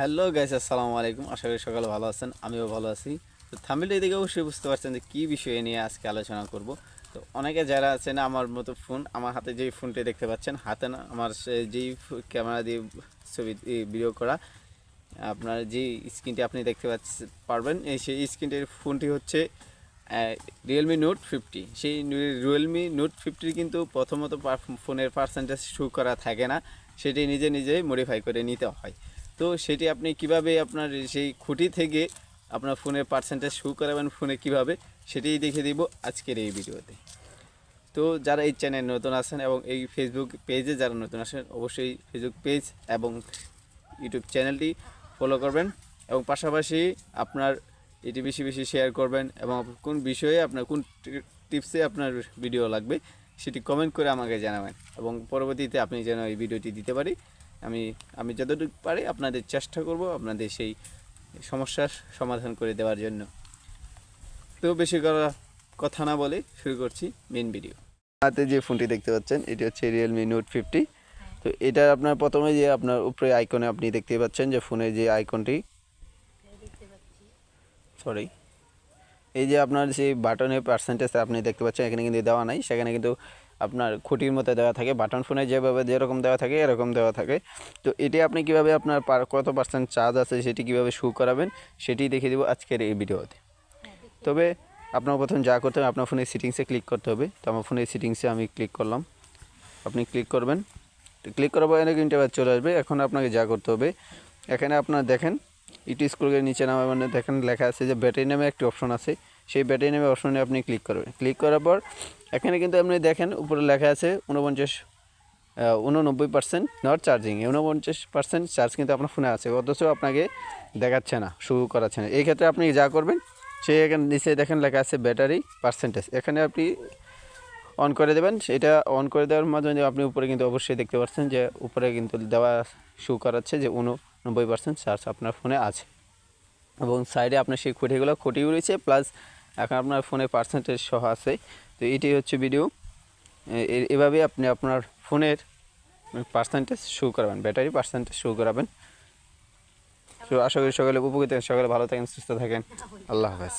Hello guys আসসালামু আলাইকুম। আশা করি সকালে ভালো আছেন, আমিও ভালো আছি। তো থামিলটা দেখে অবশ্যই বুঝতে পারছেন যে কী বিষয়ে নিয়ে আজকে আলোচনা করব। তো অনেকে যারা আছেন আমার মতো ফোন, আমার হাতে যেই ফোনটি দেখতে পাচ্ছেন, হাতে না, আমার যেই ক্যামেরা দিয়ে ছবি ভিডিও করা, আপনার যে স্ক্রিনটি আপনি দেখতে পাচ্ছেন পারবেন সেই স্ক্রিনটির ফোনটি হচ্ছে রিয়েলমি নোট ফিফটি সেই রিয়েলমি নোট ফিফটির কিন্তু প্রথমত ফোনের পার্সেন্টেজ শু করা থাকে না, সেটি নিজে নিজেই মডিফাই করে নিতে হয়। তো সেটি আপনি কীভাবে আপনার সেই খুঁটি থেকে আপনার ফোনের পার্সেন্টেজ শু করাবেন, ফোনে কীভাবে, সেটাই দেখে দিব আজকের এই ভিডিওতে। তো যারা এই চ্যানেল নতুন আছেন এবং এই ফেসবুক পেজে যারা নতুন আসেন অবশ্যই ফেসবুক পেজ এবং ইউটিউব চ্যানেলটি ফলো করবেন এবং পাশাপাশি আপনার এটি বেশি বেশি শেয়ার করবেন এবং কোন বিষয়ে আপনার কোন টিপসে আপনার ভিডিও লাগবে, সেটি কমেন্ট করে আমাকে জানাবেন এবং পরবর্তীতে আপনি যেন এই ভিডিওটি দিতে পারি। আমি আমি যতটুকু পারি আপনাদের চেষ্টা করব আপনাদের সেই সমস্যার সমাধান করে দেওয়ার জন্য। তো বেশি করা, কথা না বলে শুরু করছি মেন ভিডিও হাতে যে ফোনটি দেখতে পাচ্ছেন, এটি হচ্ছে রিয়েলমি নোট ফিফটি তো এটা আপনার প্রথমে যে আপনার উপরে আইকনে আপনি দেখতে পাচ্ছেন যে ফোনের যে আইকনটি সরি এই যে আপনার সেই বাটনের পার্সেন্টেজ আপনি দেখতে পাচ্ছেন, এখানে কিন্তু দেওয়া নাই। সেখানে কিন্তু আপনার খুঁটির মতো দেওয়া থাকে, বাটন ফোনে যেভাবে যেরকম দেওয়া থাকে, এরকম দেওয়া থাকে। তো এটি আপনি কীভাবে আপনার কত পার্সেন্ট চার্জ আছে সেটি কীভাবে শু করাবেন, সেটি দেখিয়ে দেবো আজকের এই ভিডিওতে। তবে আপনার প্রথম যা করতে হবে, আপনার ফোনের সিটিংসে ক্লিক করতে হবে। তো আমার ফোনের সিটিংসে আমি ক্লিক করলাম। আপনি ক্লিক করবেন। ক্লিক করার পর এখানে ইন্টারভার চলে আসবে। এখন আপনাকে যা করতে হবে, এখানে আপনার দেখেন ইটি স্ক্রোলের নিচে নামে মানে দেখেন লেখা আছে যে ব্যাটারি নামে একটি অপশন আছে। সেই ব্যাটারি নামে অপশনে আপনি ক্লিক করবেন। ক্লিক করার পর এখানে কিন্তু আপনি দেখেন উপরে লেখা আছে উনপঞ্চাশ উননব্বই পার্সেন্ট নট চার্জিং উনপঞ্চাশ পার্সেন্ট চার্জ কিন্তু আপনার ফোনে আছে, অথচ আপনাকে দেখাচ্ছে না শুরু করাচ্ছে না। এই ক্ষেত্রে আপনি যা করবেন সেই এখানে নিচে দেখেন লেখা আছে ব্যাটারি পার্সেন্টেজ এখানে আপনি অন করে দেবেন, সেটা অন করে দেওয়ার মাধ্যমে আপনি উপরে কিন্তু অবশ্যই দেখতে পাচ্ছেন যে উপরে কিন্তু দেওয়া শু করাচ্ছে যে উননব্বই পার্সেন্ট চার্জ আপনার ফোনে আছে। এবং সাইডে আপনার সেই খুঁটিগুলো খুঁটি রয়েছে প্লাস এখন আপনার ফোনে পার্সেন্টেজ সহ আছে। তো এটি হচ্ছে ভিডিও এভাবে আপনি আপনার ফোনের পার্সেন্টেজ শো করাবেন ব্যাটারি পার্সেন্টেজ শো করাবেন। তো আশা করি সকালে উপকৃত সকালে ভালো থাকেন, সুস্থ থাকেন। আল্লাহ হাফেজ।